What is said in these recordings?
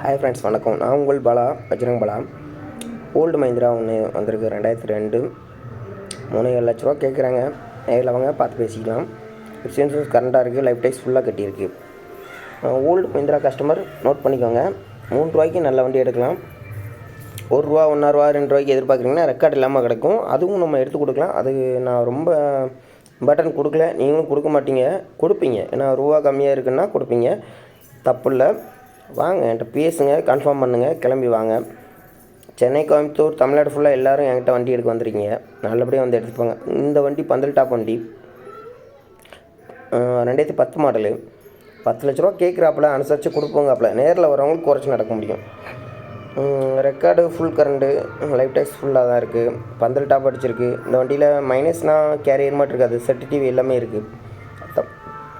Hi friends வணக்கம். நான் உங்கள் பலா பஜ்ரங் பலா. ஓல்டு மஹிந்திரா ஒன்று வந்திருக்கு ரெண்டாயிரத்தி ரெண்டு. மூணு ஏழு லட்ச ரூபா கேட்குறாங்க நேரில் வாங்க பார்த்து பேசிக்கலாம். இன்சூரன்ஸ் கரண்டாக இருக்குது லைஃப் டைஸ் ஃபுல்லாக கட்டியிருக்கு. ஓல்டு மஹிந்திரா கஸ்டமர் நோட் பண்ணிக்கோங்க. மூணு ரூபாய்க்கு நல்ல வண்டி எடுக்கலாம். ஒரு ரூபா ஒன்றா ரூபா ரெண்டு ரூபாய்க்கு எதிர்பார்க்குறீங்கன்னா ரெக்கார்ட் இல்லாமல் கிடைக்கும். அதுவும் நம்ம எடுத்து கொடுக்கலாம். அது நான் ரொம்ப பட்டன் கொடுக்கல. நீங்களும் கொடுக்க மாட்டீங்க. கொடுப்பீங்க. ஏன்னா ரூபா கம்மியாக இருக்குன்னா கொடுப்பீங்க. தப்பு இல்லை. வாங்க என்கிட்ட பேசுங்க கன்ஃபார்ம் பண்ணுங்கள் கிளம்பி வாங்க. சென்னை கோயம்புத்தூர் தமிழ்நாடு ஃபுல்லாக எல்லோரும் என்கிட்ட வண்டி எடுக்க வந்திருக்கீங்க. நல்லபடியாக வந்து எடுத்துப்பாங்க போங்க. இந்த வண்டி பந்தல் டாப் வண்டி. ரெண்டாயிரத்தி பத்து மாடலு. பத்து லட்ச ரூபா கேட்குறாப்புல அனுசரித்து கொடுப்போங்காப்புல. நேரில் வரவங்களுக்கு குறைச்சி நடக்க முடியும். Record full current life tax ஃபுல்லாக தான் இருக்குது பந்தல் டாப் அடிச்சிருக்கு. இந்த வண்டியில் மைனஸ்னால் கேரியர் மட்டும் இருக்காது. செட்டு டிவி எல்லாமே இருக்குது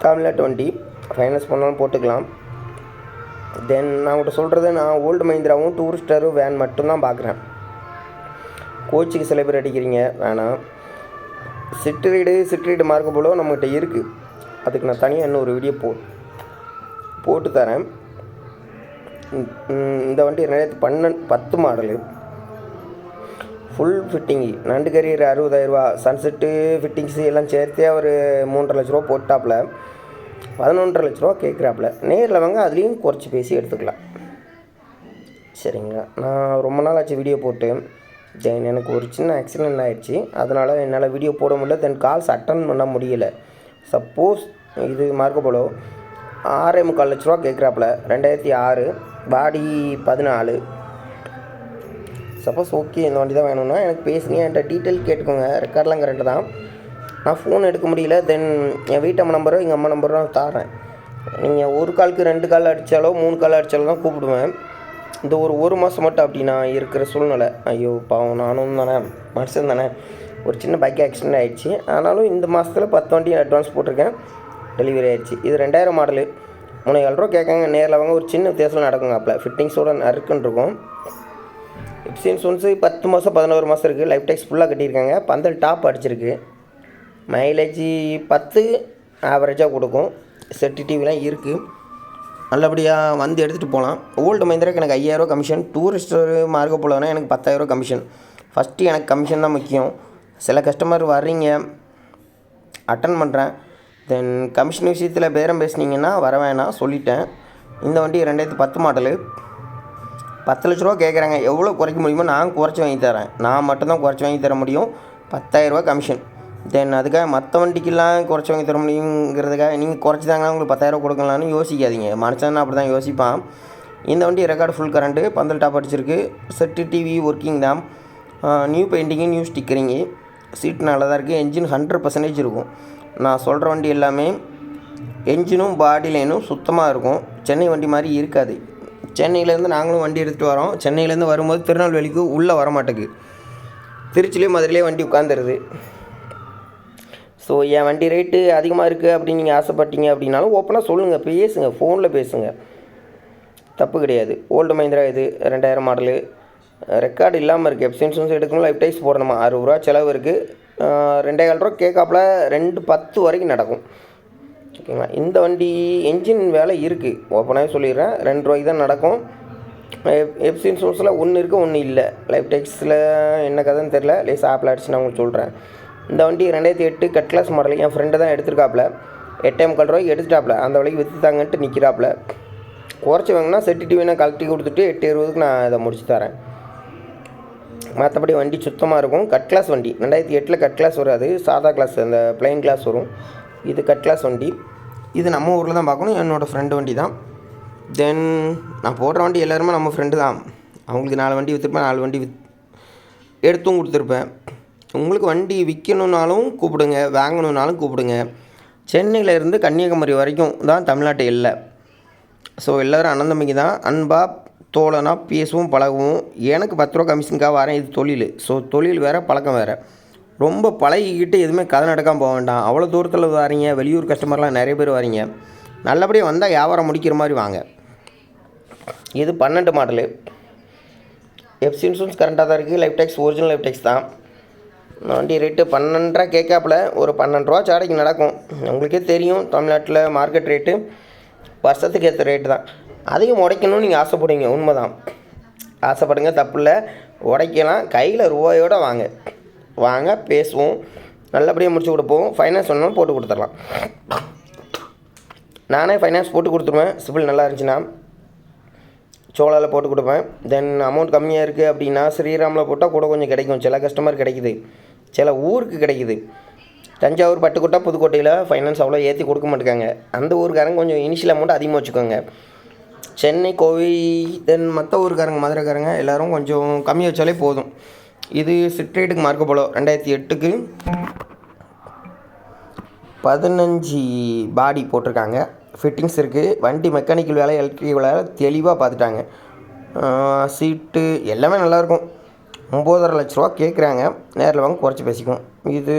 தமிழ்நாட்டு வண்டி. ஃபைனான்ஸ் பண்ணாலும் போட்டுக்கலாம். தென் நான் உங்கள்கிட்ட சொல்கிறது நான் ஓல்டு மஹிந்திராவும் டூரிஸ்டரும் வேன் மட்டும்தான் பார்க்குறேன். கோச்சிக்கு சில பேர் அடிக்கிறீங்க வேணாம். சிட்ரீடு சிட்ரீடு மார்க்க போலோ நம்மகிட்ட இருக்குது அதுக்கு நான் தனியாக இன்னொரு வீடியோ போ போட்டு தரேன். இந்த வண்டி ரெண்டாயிரத்து பன்னெண்டு பத்து மாடலு. ஃபுல் ஃபிட்டிங்கு நண்டு கரியர் அறுபதாயிரரூபா சன்செட்டு ஃபிட்டிங்ஸு எல்லாம் சேர்த்தே ஒரு மூன்றரை லட்ச ரூபா போட்டாப்புல. பதினொன்றரை லட்ச ரூபா கேட்குறாப்புல. நேரில் வாங்க அதுலேயும் குறைச்சி பேசி எடுத்துக்கலாம். சரிங்களா நான் ரொம்ப நாள் ஆச்சு வீடியோ போட்டு தென் எனக்கு ஒரு சின்ன ஆக்சிடென்ட் ஆகிடுச்சு அதனால் என்னால் வீடியோ போட முடியல. தென் கால்ஸ் அட்டன் பண்ண முடியல. சப்போஸ் இது மார்க்கோ போலோ ஆறே முக்கால் லட்ச ரூபா கேட்குறாப்புல. ரெண்டாயிரத்தி ஆறு பாடி பதினாலு. சப்போஸ் ஓகே இந்த வண்டி தான் வேணும்னா எனக்கு பேசுங்க. என்கிட்ட டீட்டெயில் கேட்டுக்கோங்க. ரெக்கார்ட்லாம் கரெக்டு தான். நான் ஃபோன் எடுக்க முடியல. தென் என் வீட்டம்மா நம்பரோ எங்கள் அம்மா நம்பரோ நான் தாரேன். நீங்கள் ஒரு காலுக்கு ரெண்டு கால் அடித்தாலோ மூணு கால் அடித்தாலோ தான் கூப்பிடுவேன். இந்த ஒரு ஒரு மாதம் மட்டும் அப்படி நான் இருக்கிற சூழ்நிலை. ஐயோ பாவம் நானும் தானே மனுஷன் தானே. ஒரு சின்ன பைக் ஆக்சிடென்ட் ஆகிடுச்சு ஆனாலும் இந்த மாதத்தில் பத்து வண்டி அட்வான்ஸ் போட்டிருக்கேன். டெலிவரி ஆகிடுச்சு இது ரெண்டாயிரம் மாடலு மூணு ரூபா கேட்காங்க. நேரில் வாங்க. ஒரு சின்ன வித்தியாசம் நடக்குங்க அப்போ ஃபிட்டிங்ஸோட நறுக்குன்னு இருக்கும். எப்சி இன்சூரன்ஸு பத்து மாதம் பதினோரு மாதம் இருக்குது லைஃப் டேக்ஸ் ஃபுல்லாக கட்டியிருக்காங்க. பந்தல் டாப் அடிச்சிருக்கு. மைலேஜ் பத்து ஆவரேஜாக கொடுக்கும். செட்டு டிவிலாம் இருக்குது நல்லபடியாக வந்து எடுத்துகிட்டு போகலாம் ஓல்டு மஹிந்திராக்கு எனக்கு ஐயாயிரரூவா கமிஷன் டூரிஸ்டர் மார்க்க போலனா எனக்கு பத்தாயிரரூவா கமிஷன் ஃபஸ்ட்டு எனக்கு கமிஷன் தான் முக்கியம். சில கஸ்டமர் வர்றீங்க. அட்டன் பண்ணுறேன் தென் கமிஷன் விஷயத்தில் பேரம் பேசுனீங்கன்னா வர வேணாம் சொல்லிட்டேன். இந்த வண்டி ரெண்டாயிரத்தி பத்து மாடலு பத்து லட்ச ரூபா கேட்குறாங்க எவ்வளோ குறைக்க முடியுமோ நான் குறைச்சி வாங்கி தரேன். நான் மட்டும்தான் குறைச்சி வாங்கி தர முடியும். பத்தாயிரரூவா கமிஷன் தென் அதுக்காக மற்ற வண்டிக்கெல்லாம் குறைச்சி வாங்கி தர முடியுங்கிறதுக்காக நீங்கள் குறைச்சி தாங்க உங்களுக்கு பத்தாயிரரூபா கொடுக்கலான்னு யோசிக்காதீங்க. மனுஷன் அப்படி தான் யோசிப்பான். இந்த வண்டி ரெக்கார்டு ஃபுல் கரண்ட்டு பந்தல் டாப் அடிச்சிருக்கு. செட்டு டிவி ஒர்க்கிங் தான். New painting new stickering seat நல்லா தான் இருக்குது என்ஜின் ஹண்ட்ரட் பர்சன்டேஜ் இருக்கும். நான் சொல்கிற வண்டி எல்லாமே என்ஜினும் பாடி லைனும் சுத்தமாக இருக்கும். சென்னை வண்டி மாதிரி இருக்காது. சென்னையிலேருந்து நாங்களும் வண்டி எடுத்துகிட்டு வரோம். சென்னையிலேருந்து வரும்போது திருநெல்வேலிக்கு உள்ளே வர மாட்டேங்குது திருச்சிலேயே மதுரையிலே வண்டி உட்காந்துருது ஸோ என் வண்டி ரேட்டு அதிகமாக இருக்குது அப்படின்னு நீங்கள் ஆசைப்பட்டீங்க அப்படின்னாலும் ஓப்பனாக சொல்லுங்கள் பேசுங்க ஃபோனில் பேசுங்க. தப்பு கிடையாது. ஓல்டு மஹிந்திரா இது ரெண்டாயிரம் மாடலு ரெக்கார்டு இல்லாமல் இருக்குது எப்சன்ஸும் எடுக்கணும் லைஃப் டைஸ் போடணுமா? அறுபது ரூபா செலவு இருக்குது ரெண்டே கால் ரூபா கேட்காப்புல ரெண்டு பத்து வரைக்கும் நடக்கும். ஓகேங்களா இந்த வண்டி என்ஜின் வேலை இருக்குது ஓப்பனாகவே சொல்லிடுறேன். ரெண்டு ரூபாய்க்கு தான் நடக்கும். எப்சி இன்சூரன்ஸில் ஒன்று இருக்குது ஒன்று இல்லை. லைஃப் டெக்ஸில் என்ன கதைன்னு தெரில லேஸ் ஆப்பில் அடிச்சு நான் உங்களுக்கு சொல்கிறேன் இந்த வண்டி ரெண்டாயிரத்தி எட்டு கட் கிளாஸ் மாடல் என் ஃப்ரெண்டு தான் எடுத்திருக்காப்புல. எட்டே முக்கால் ரூபாய்க்கு எடுத்துட்டாப்புல. அந்த விலைக்கு விற்றுத்தாங்கன்ட்டு நிற்கிறாப்புல குறைச்சி வாங்கினா செட்டு டிவினா கழட்டி கொடுத்துட்டு எட்டு இருபதுக்கு நான் இதை முடிச்சு தரேன். மற்றபடி வண்டி சுத்தமாக இருக்கும். கட் கிளாஸ் வண்டி. ரெண்டாயிரத்தி எட்டில் கட் கிளாஸ் வராது. சாதா கிளாஸ் அந்த பிளைன் கிளாஸ் வரும். இது கட் கிளாஸ் வண்டி. இது நம்ம ஊரில் தான் பார்க்கணும். என்னோடய ஃப்ரெண்டு வண்டி தான். தென் நான் போடுற வண்டி எல்லாருமே நம்ம ஃப்ரெண்டு தான். அவங்களுக்கு நாலு வண்டி விற்றுருப்பேன் நாலு வண்டி வித் எடுத்தும் கொடுத்துருப்பேன். உங்களுக்கு வண்டி விற்கணுன்னாலும் கூப்பிடுங்க வாங்கணுன்னாலும் கூப்பிடுங்க. சென்னையிலேருந்து கன்னியாகுமரி வரைக்கும் தான் தமிழ்நாட்டு இல்லை. ஸோ எல்லோரும் அண்ணன் தான் அன்பாக தோழனா பேசவும் பழகவும். எனக்கு பத்து ரூபா கமிஷனுக்காக வரேன் இது தொழில். ஸோ தொழில் வேறு பழக்கம் வேறு. ரொம்ப பழகிக்கிட்டு எதுவுமே கதை நடக்காமல் போக வேண்டாம். அவ்வளோ தூரத்தில் வரீங்க வெளியூர் கஸ்டமர்லாம் நிறைய பேர் வரீங்க. நல்லபடியாக வந்தால் வியாபாரம் முடிக்கிற மாதிரி வாங்க. இது பன்னெண்டு மாடலு. எஃப்சி இன்சூரன்ஸ் கரண்ட்டாக தான் இருக்குது life tax original life tax தான். வண்டி ரேட்டு பன்னெண்டரை கேட்காப்புல ஒரு பன்னெண்டு ரூபா சாடைக்கு நடக்கும். உங்களுக்கே தெரியும் தமிழ்நாட்டில் மார்க்கெட் ரேட்டு வருஷத்துக்கு ஏற்ற ரேட்டு தான். அதையும் உடைக்கணும்னு நீங்கள் ஆசைப்படுவீங்க உண்மைதான். ஆசைப்படுங்க தப்பு இல்லை உடைக்கலாம் கையில் ரூபாயோட வாங்க. வாங்க பேசுவோம். நல்லபடியாக முடிச்சு கொடுப்போம். ஃபைனான்ஸ் ஒன்றும் போட்டு கொடுத்துடலாம். நானே ஃபைனான்ஸ் போட்டு கொடுத்துருவேன். சிபில் நல்லா இருந்துச்சுன்னா சோலாவில் போட்டு கொடுப்பேன். தென் அமௌண்ட் கம்மியாக இருக்குது அப்படின்னா ஸ்ரீராமில் போட்டால் கூட கொஞ்சம் கிடைக்கும். சில கஸ்டமர் கிடைக்குது. சில ஊருக்கு கிடைக்குது. தஞ்சாவூர் பட்டுக்கோட்டை புதுக்கோட்டையில் ஃபைனான்ஸ் அவ்வளோ ஏற்றி கொடுக்க மாட்டேங்காங்க. அந்த ஊருக்காரங்க கொஞ்சம் இனிஷியல் அமௌண்ட் அதிகமாக வச்சுக்கோங்க. சென்னை கோவை தென் மற்ற ஊருக்காரங்க மதுரைக்காரங்க எல்லோரும் கொஞ்சம் கம்மி வச்சாலே போதும். இது சிட்ரேட்டுக்கு மார்க்க போலோ. ரெண்டாயிரத்தி எட்டுக்கு பதினஞ்சு பாடி போட்டிருக்காங்க. ஃபிட்டிங்ஸ் இருக்குது வண்டி மெக்கானிக்கல் வேலை எலக்ட்ரிக்கல் வேலை தெளிவாக பார்த்துட்டாங்க. சீட்டு எல்லாமே நல்லாயிருக்கும் ஒம்போதரை லட்ச ரூபா கேட்குறாங்க. நேரில் வாங்க குறைச்சி பேசிக்குவோம். இது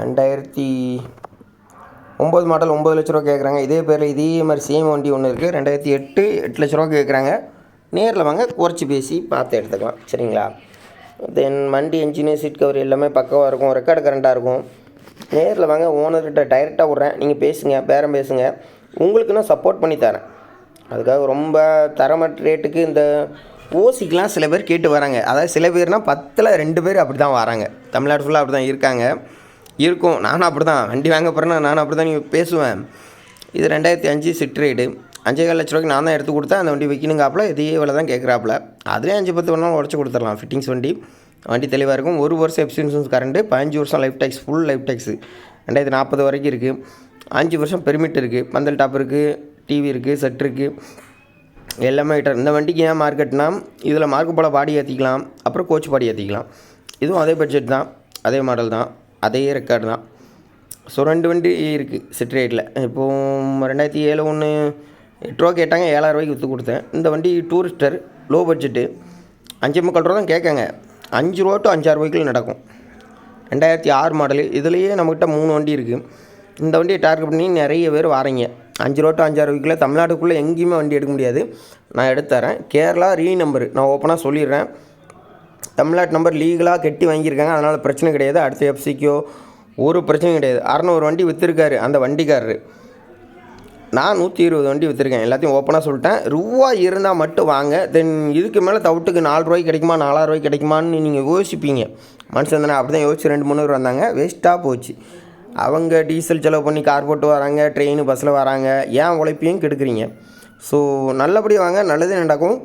ரெண்டாயிரத்தி ஒம்பது மாடல் ஒம்பது லட்ச ரூபா கேட்குறாங்க. இதே பேரில் இதே மாதிரி சேம் வண்டி ஒன்று இருக்குது ரெண்டாயிரத்தி எட்டு எட்டு லட்ச ரூபா கேட்குறாங்க. நேரில் வாங்க குறைச்சி பேசி பார்த்து எடுத்துக்கலாம். சரிங்களா? தென் வண்டி என்ஜினு சீட் கவர் எல்லாமே பக்கவாக இருக்கும். ரெக்கார்டு கரண்ட்டாக இருக்கும். நேரில் வாங்க ஓனர்கிட்ட டைரெக்டாக விட்றேன். நீங்கள் பேசுங்க பேரம் பேசுங்க. உங்களுக்கு நான் சப்போர்ட் பண்ணி தரேன். அதுக்காக ரொம்ப தரமற்ற ரேட்டுக்கு இந்த ஓசிக்கெலாம் சில பேர் கேட்டு வராங்க. அதாவது சில பேர்னால் பத்தில் ரெண்டு பேர் அப்படி தான் வராங்க. தமிழ்நாடு ஃபுல்லாக அப்படி தான் இருக்காங்க. இருக்கும். நானும் அப்படி தான் வண்டி வாங்க போகிறேன்னா நானும் அப்படி தான் நீங்கள் பேசுவேன். இது ரெண்டாயிரத்தி அஞ்சு சிட்ரேடு அஞ்சே கால் லட்ச ரூபாய்க்கு நான் தான் எடுத்து கொடுத்தேன். அந்த வண்டி விற்கணுங்காப்புல இதே இவ்வளோ தான் கேட்குறாப்புல அதுலேயே அஞ்சு பத்து வேணாலும் உடச்சி கொடுத்துடலாம். ஃபிட்டிங்ஸ் வண்டி. வண்டி தெளிவாக இருக்கும். ஒரு வருஷம் எக்ஸ்பீரியன்ஸ் கரண்ட்டு பதினஞ்சு வருஷம் life tax full life tax ரெண்டாயிரத்தி நாற்பது வரைக்கும் இருக்குது அஞ்சு வருஷம் பெர்மிட் இருக்குது பந்தல் டாப் இருக்குது டிவி இருக்குது செட் இருக்குது எல்லாமே ஐட்டம் இந்த வண்டிக்கு ஏன் மார்க்கெட்னா இதில் மார்க்கு போல் பாடி ஏற்றிக்கலாம் அப்புறம் கோச் பாடி ஏற்றிக்கலாம் இதுவும் அதே பட்ஜெட் தான் அதே மாடல் தான் அதே ரெக்கார்டு தான். ஸோ ரெண்டு வண்டி இருக்குது சிட்ரேட்டில் இப்போது ரெண்டாயிரத்தி ஏழு ஒன்று எட்டு ரூபா கேட்டாங்க ஏழாயிரம் ரூபாய்க்கு விற்று கொடுத்தேன். இந்த வண்டி டூரிஸ்டர் லோ பட்ஜெட்டு அஞ்சு முக்கால் ரூபா தான் கேட்காங்க. அஞ்சு ரூபா டு அஞ்சாறு ரூபாய்க்குள்ள நடக்கும். ரெண்டாயிரத்தி ஆறு மாடலு இதுலேயே நம்மக்கிட்ட மூணு வண்டி இருக்குது இந்த வண்டியை டார்கெட் பண்ணி நிறைய பேர் வாரீங்க. அஞ்சு ரூபா டு அஞ்சாறு ரூபாய்க்குள்ளே தமிழ்நாட்டுக்குள்ளே எங்கேயுமே வண்டி எடுக்க முடியாது. நான் எடுத்து தரேன். கேரளா ரீ நம்பரு நான் ஓப்பனாக சொல்லிடுறேன். தமிழ்நாட்டு நம்பர் லீகலாக கட்டி வாங்கியிருக்காங்க. அதனால் பிரச்சனை கிடையாது. அடுத்த எஃப்சிக்கோ ஒரு பிரச்சனையும் கிடையாது. அறநூறு வண்டி விற்றுருக்காரு அந்த வண்டிக்காரரு. நான் நூற்றி இருபது வண்டி விற்றுருக்கேன் எல்லாத்தையும் ஓப்பனாக சொல்லிட்டேன். ரூபா இருந்தால் மட்டும் வாங்க. தென் இதுக்கு மேலே தவிட்டுக்கு நாலு ரூபாய்க்கு கிடைக்குமா? நாலாயிரம் ரூபாய்க்கு கிடைக்குமான்னு நீங்கள் யோசிப்பீங்க. மனுஷன் தானே? அப்படி தான் யோசிச்சு ரெண்டு மூணு வந்தாங்க. வேஸ்ட்டாக போச்சு. அவங்க டீசல் செலவு பண்ணி கார் போட்டு வராங்க ட்ரெயின் பஸ்ஸில் வராங்க. ஏன் உழைப்பையும் கெடுக்குறீங்க? ஸோ நல்லபடியாக வாங்க நல்லதே நடக்கும்.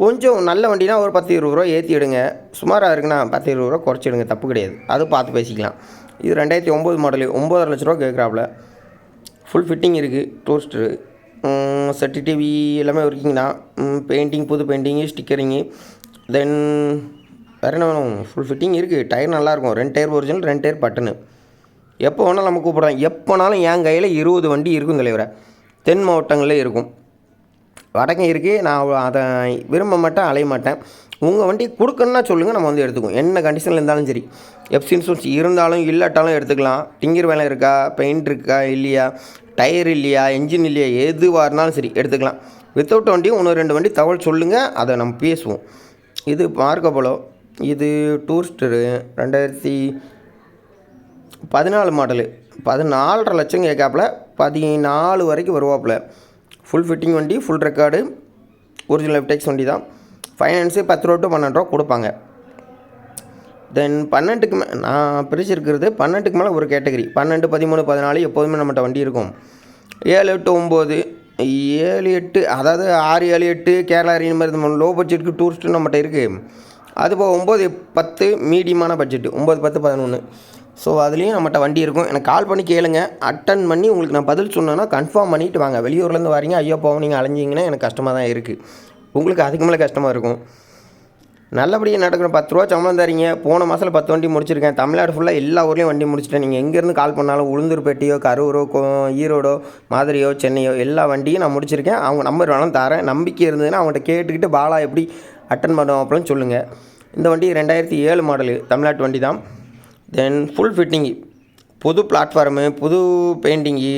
கொஞ்சம் நல்ல வண்டினா ஒரு பத்து இருபது ரூபா ஏற்றி எடுங்க. சுமாராக இருக்குண்ணா பத்து இருபது ரூபா குறைச்சிடுங்க தப்பு கிடையாது. அது பார்த்து பேசிக்கலாம். இது ரெண்டாயிரத்தி ஒம்பது மாடலு ஒம்பதரை லட்ச ரூபா கேட்குறாப்புல ஃபுல் ஃபிட்டிங் இருக்குது டோஸ்டரு செட்டு டிவி எல்லாமே ஒர்க்கிங் பெயிண்டிங் புது பெயிண்டிங்கு ஸ்டிக்கரிங்கு தென் வேறு என்ன வேணும்? ஃபுல் ஃபிட்டிங் இருக்குது டயர் நல்லாயிருக்கும் ரெண்டு டயர் ஒரிஜினல் ரெண்டு டயர் பட்டனு எப்போ வேணாலும் நம்ம கூப்பிட்றோம் எப்போனாலும் என் கையில் இருபது வண்டி இருக்கும் தலைவரை. தென் மாவட்டங்களில் இருக்கும். வடக்கம் இருக்குது நான் அதை விரும்ப மாட்டேன் அலைய மாட்டேன். உங்கள் வண்டி கொடுக்கணுன்னா சொல்லுங்கள் நம்ம வந்து எடுத்துக்குவோம். என்ன கண்டிஷனில் இருந்தாலும் சரி. எஃப்சி இன்சூரன்ஸ் இருந்தாலும் இல்லாட்டாலும் எடுத்துக்கலாம். டிங்கர் வேலை இருக்கா? பெயிண்ட் இருக்கா? இல்லையா? டயர் இல்லையா? என்ஜின் இல்லையா? எதுவாக இருந்தாலும் சரி எடுத்துக்கலாம். வித்தவுட் வண்டி ஒன்று ரெண்டு வண்டி தகவல் சொல்லுங்கள் அதை நம்ம பேசுவோம். இது மார்க்கபோலோ இது டூரிஸ்டரு ரெண்டாயிரத்தி பதினாலு மாடலு. பதினாலரை லட்சம் கேட்காப்புல பதினாலு வரைக்கும் வருவாப்புல. ஃபுல் ஃபிட்டிங் வண்டி ஃபுல் ரெக்கார்டு ஒரிஜினல் டெக்ஸ் வண்டி தான். ஃபைனான்ஸு பத்து ரூபா டு பன்னெண்டு ரூபா கொடுப்பாங்க. தென் பன்னெண்டுக்கு மே நான் பிரிச்சிருக்கிறது பன்னெண்டுக்கு மேலே ஒரு கேட்டகரி பன்னெண்டு பதிமூணு பதினாலு எப்போதுமே நம்மகிட்ட வண்டி இருக்கும். ஏழு எட்டு ஒம்பது ஏழு எட்டு அதாவது ஆறு ஏழு எட்டு கேரளா ரீன் மாதிரி லோ பட்ஜெட்டுக்கு டூரிஸ்ட்டு நம்மகிட்ட இருக்குது அது போக ஒம்பது பத்து மீடியமான பட்ஜெட்டு ஒம்பது பத்து பதினொன்று ஸோ அதுலேயும் நம்மகிட்ட வண்டி இருக்கும். எனக்கு கால் பண்ணி கேளுங்க. அட்டன் பண்ணி உங்களுக்கு நான் பதில் சொன்னேன்னா கன்ஃபார்ம் பண்ணிவிட்டு வாங்க. வெளியூர்லேருந்து வரீங்க ஐயோ போவோம் நீங்கள் அலைஞ்சிங்கன்னா எனக்கு கஷ்டமாக தான் இருக்குது உங்களுக்கு அதுக்கு மேலே கஷ்டமாக இருக்கும். நல்லபடியாக நடக்கணும் பத்து ரூபா சம்பளம் தரீங்க. போன மாதத்தில் பத்து வண்டி முடிச்சிருக்கேன். தமிழ்நாடு ஃபுல்லாக எல்லா ஊர்லேயும் வண்டி முடிச்சிட்டேன். நீங்கள் எங்கேருந்து கால் பண்ணாலும் உளுந்தூர்பேட்டையோ கரூரோ கோ ஈரோடோ மாதிரியோ சென்னையோ எல்லா வண்டியும் நான் முடிச்சிருக்கேன். அவங்க நம்பர் வேணாலும் தரேன். நம்பிக்கை இருந்ததுன்னா அவங்கள்ட்ட கேட்டுக்கிட்டு பாலா எப்படி அட்டன் பண்ணுவோம் அப்படின்னு சொல்லுங்கள் இந்த வண்டி ரெண்டாயிரத்தி ஏழு மாடலு தமிழ்நாட்டு வண்டி தான் தென் ஃபுல் ஃபிட்டிங்கு புது பிளாட்ஃபார்மு புது பெயிண்டிங்கு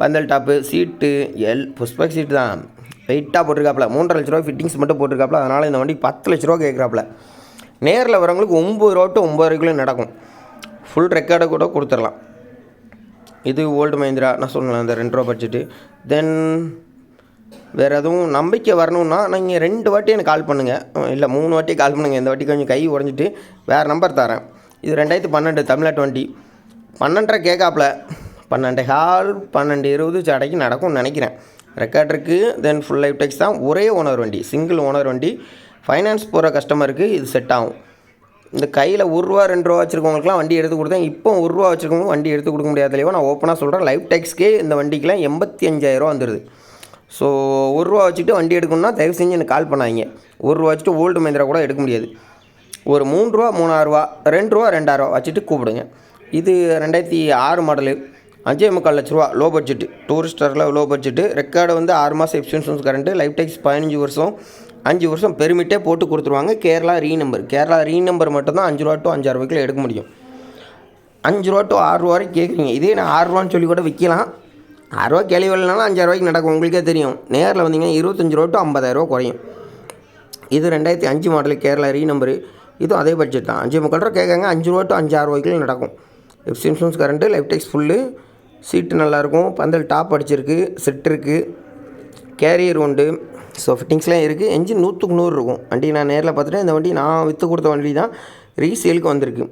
பந்தல் top seat L Pushpak seat தான். வெயிட்டாக போட்டிருக்காப்புல மூன்றரை லட்ச ரூபா ஃபிட்டிங்ஸ் மட்டும் போட்டிருக்காப்புல அதனால் இந்த வண்டி பத்து லட்ச ரூபா கேட்குறாப்புல நேரில் வரவங்களுக்கு ஒம்பது ரூபா டு ஒம்பது ரூபாய்க்குள்ளே நடக்கும். ஃபுல் ரெக்கார்டை கூட கொடுத்துடலாம். இது ஓல்டு மஹிந்திரா நான் சொன்னேன் அந்த ரெண்டு ரூபா பட்ஜெட்டு தென் வேறு எதுவும் நம்பிக்கை வரணும்னா நீங்கள் ரெண்டு வாட்டி எனக்கு கால் பண்ணுங்கள் இல்லை மூணு வாட்டி கால் பண்ணுங்கள் இந்த வாட்டி கொஞ்சம் கை உடஞ்சிட்டு வேறு நம்பர் தரேன். இது ரெண்டாயிரத்தி பன்னெண்டு தமிழ்நாட்டு வண்டி. பன்னெண்டரை கேட்காப்புல. பன்னெண்டு ஹால் பன்னெண்டு இருபது சடைக்கு நடக்கும்னு நினைக்கிறேன். ரெக்கார்ட் இருக்குது தென் ஃபுல் லைஃப் டெக்ஸ் தான். ஒரே ஓனர் வண்டி சிங்கிள் ஓனர் வண்டி. ஃபைனான்ஸ் போகிற கஸ்டமருக்கு இது செட் ஆகும். இந்த கையில் ஒரு ரூபா ரெண்டு ரூபா வச்சுருக்கவங்களுக்குலாம் வண்டி எடுத்து கொடுத்தேன். இப்போ ஒரு ரூபா வச்சுருக்கவங்க வண்டி எடுத்து கொடுக்க முடியாதுலையோ நான் ஓப்பனாக சொல்கிறேன் லைஃப் டேக்ஸ்க்கே இந்த வண்டிக்கெலாம் எண்பத்தி அஞ்சாயிரரூவா வந்துடுது ஸோ ஒரு ரூபா வச்சுட்டு வண்டி எடுக்கணும்னா தயவு செஞ்சு எனக்கு கால் பண்ணாங்க ஒரு ரூபா வச்சுட்டு ஓல்டு மந்திரா கூட எடுக்க முடியாது. ஒரு மூணு ரூபா மூணாயிரரூவா ரெண்டு ரூபா ரெண்டாயிரரூவா வச்சுட்டு கூப்பிடுங்க. இது ரெண்டாயிரத்தி ஆறு மாடலு அஞ்சே முக்கால் லட்ச ரூபா லோ பட்ஜெட்டு டூரிஸ்டரில் லோ பட்ஜெட்டு ரெக்கார்டு வந்து ஆறு மாதம் எக்ஸ்பென்ஷன்ஸ் கரண்ட்டு லைஃப் டேக்ஸ் பதினஞ்சு வருஷம். அஞ்சு வருஷம் பெருமிட்டே போட்டு கொடுத்துருவாங்க. கேரளா ரீ நம்பர் கேரளா ரீ நம்பர் மட்டும்தான் அஞ்சு ரூபா டு அஞ்சாறு ரூபாய்க்குள்ள எடுக்க முடியும். அஞ்சு ரூபா டு ஆறு ரூபா வரைக்கும் கேட்குறீங்க. இதே நான் ஆறு ரூபான்னு சொல்லி கூட விற்கலாம். ஆறுரூவா கேள்வி வரலனாலும் அஞ்சாறு நடக்கும். உங்களுக்கே தெரியும். நேரில் வந்தீங்கன்னா இருபத்தஞ்சு ரூபா டு ஐம்பதாயிரரூவா குறையும். இது ரெண்டாயிரத்தி அஞ்சு மாடல் கேரளா ரீ நம்பரு இதுவும் அதே பட்ஜெட் தான். அஞ்சு முக்கால் ரூபா கேட்காங்க அஞ்சு ரூபா டு அஞ்சாறு ரூபாய்க்குள்ள நடக்கும். FC insurance current life tax full seat நல்லாயிருக்கும் பந்தல் டாப் அடிச்சிருக்கு செட் இருக்குது கேரியர் உண்டு. ஸோ ஃபிட்டிங்ஸ்லாம் இருக்குது என்ஜின் நூற்றுக்கு நூறு இருக்கும். வண்டி நான் நேரில் பார்த்துட்டேன். இந்த வண்டி நான் விற்று கொடுத்த வண்டி தான். ரீசேலுக்கு வந்திருக்கு.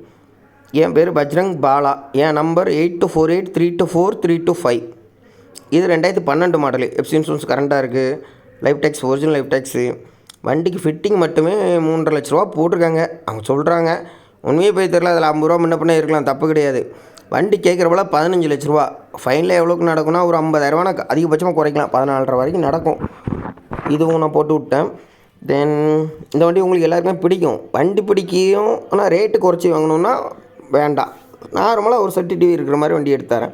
என் பேர் பஜ்ரங் பாலா. என் number eight two four eight three two four three two five இது ரெண்டாயிரத்தி பன்னெண்டு மாடலு எஃப்சி இன்சூரன்ஸ் கரண்ட்டாக இருக்குது life tax original life tax வண்டிக்கு ஃபிட்டிங் மட்டுமே மூன்றரை லட்ச ரூபா போட்டிருக்காங்க. அவங்க சொல்கிறாங்க உண்மையே போய் தெரில அதில் ஐம்பது ரூபா முன்ன பண்ண இருக்கலாம். தப்பு கிடையாது. வண்டி கேட்குறப்பல பதினஞ்சு லட்ச ரூபா. ஃபைனில் எவ்வளோக்கு நடக்கும்னா ஒரு ஐம்பதாயிரரூவா நான் அதிகபட்சமாக குறைக்கலாம். பதினாலரை வரைக்கும் நடக்கும். இதுவும் நான் போட்டு விட்டேன். தென் இந்த வண்டி உங்களுக்கு எல்லாருக்குமே பிடிக்கும். வண்டி பிடிக்கும் ஆனால் ரேட்டு குறைச்சி வாங்கணுன்னா வேண்டாம். நார்மலாக ஒரு செட்டு டிவி இருக்கிற மாதிரி வண்டி எடுத்தாரேன்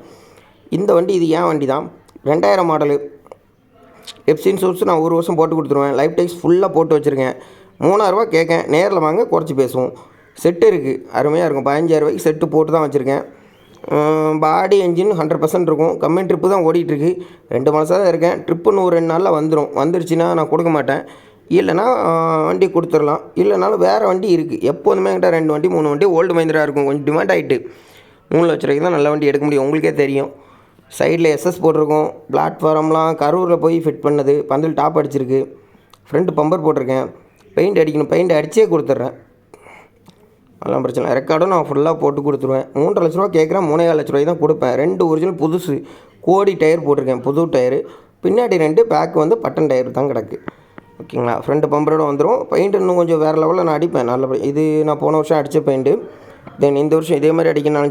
இந்த வண்டி இது ஏன் வண்டி தான் ரெண்டாயிரம் மாடலு. எஃப்சி இன்சூரன்ஸ் நான் ஒரு வருஷம் போட்டு கொடுத்துருவேன். லைஃப் டைக்ஸ் ஃபுல்லாக போட்டு வச்சுருக்கேன். மூணாயிரரூவா கேட்கேன். நேரில் வாங்க குறைச்சி பேசுவோம். செட்டு இருக்குது அருமையாக இருக்கும். பதினஞ்சாயிரரூபாய்க்கு செட்டு போட்டு தான் வச்சுருக்கேன். பாடி என்ஜின் ஹண்ட்ரட் பர்சன்ட் இருக்கும். கம்மி ட்ரிப்பு தான் ஓடிட்டுருக்கு. ரெண்டு மாதம் தான் இருக்கேன். ட்ரிப்புன்னு ஒரு ரெண்டு நாளில் வந்துடும் வந்துருச்சுன்னா நான் கொடுக்க மாட்டேன். இல்லைன்னா வண்டி கொடுத்துடலாம். இல்லைனாலும் வேறு வண்டி இருக்குது எப்போதுமே என்கிட்ட ரெண்டு வண்டி மூணு வண்டி ஓல்டு மைந்தராக இருக்கும். கொஞ்சம் டிமாண்ட் ஆகிட்டு மூணு லட்ச ரூபாய்க்கு தான் நல்ல வண்டி எடுக்க முடியும். உங்களுக்கே தெரியும். சைடில் எஸ்எஸ் போட்டிருக்கோம். பிளாட்ஃபார்ம்லாம் கரூரில் போய் ஃபிட் பண்ணது. பந்தல் டாப் அடிச்சிருக்கு. ஃப்ரண்ட் பம்பர் போட்டிருக்கேன். பெயிண்ட் அடிக்கணும். பெயிண்ட் அடிச்சே கொடுத்துட்றேன். அதெல்லாம் பிரச்சனை இல்லை. ரெக்கார்டும் நான் ஃபுல்லாக போட்டு கொடுத்துருவேன். மூன்றரை லட்ச ரூபா கேட்குறேன். மூணே லட்ச ரூபாய் தான் கொடுப்பேன். ரெண்டு ஒரிஜினல் புதுசு. கோடி டயர் போட்டிருக்கேன். புது டயரு பின்னாடி ரெண்டு பேக் வந்து பட்டன் டயர் தான் கிடக்கு. ஓகேங்களா ஃப்ரண்ட் பம்பரோட வந்துடும் பெயிண்ட் இன்னும் கொஞ்சம் வேறு லெவலில் நான் அடிப்பேன். நல்ல இது நான் போன வருஷம் அடித்த பெயிண்ட்டு தென் இந்த வருஷம் இதே மாதிரி அடிக்கணும்